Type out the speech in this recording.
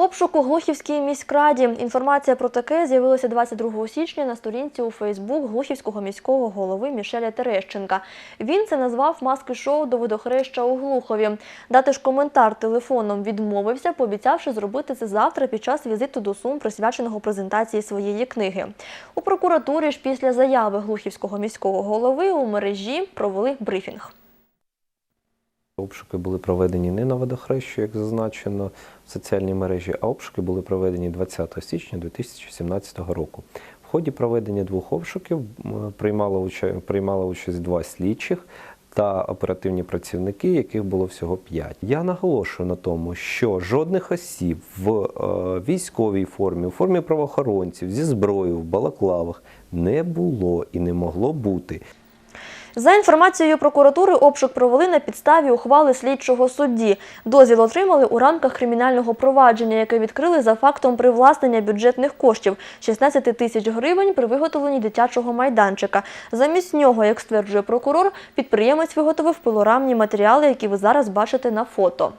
Обшук у Глухівській міськраді. Інформація про таке з'явилася 22 січня на сторінці у Фейсбук Глухівського міського голови Мішеля Терещенка. Він це назвав маски-шоу до водохреща у Глухові. Дати ж коментар телефоном відмовився, пообіцявши зробити це завтра під час візиту до Сум, присвяченого презентації своєї книги. У прокуратурі ж після заяви Глухівського міського голови у мережі провели брифінг. Обшуки були проведені не на водохрещу, як зазначено в соціальній мережі, а обшуки були проведені 20 січня 2017 року. В ході проведення двох обшуків приймало уча- приймало участь два слідчих та оперативні працівники, яких було всього п'ять. Я наголошую на тому, що жодних осіб в е, військовій формі, у формі правоохоронців зі зброєю в балаклавах не було і не могло бути. За інформацією прокуратури, обшук провели на підставі ухвали слідчого судді. Дозвіл отримали у рамках кримінального провадження, яке відкрили за фактом привласнення бюджетних коштів 16 тисяч гривень при виготовленні дитячого майданчика. Замість нього, як стверджує прокурор, підприємець виготовив пилорамні матеріали, які ви зараз бачите на фото.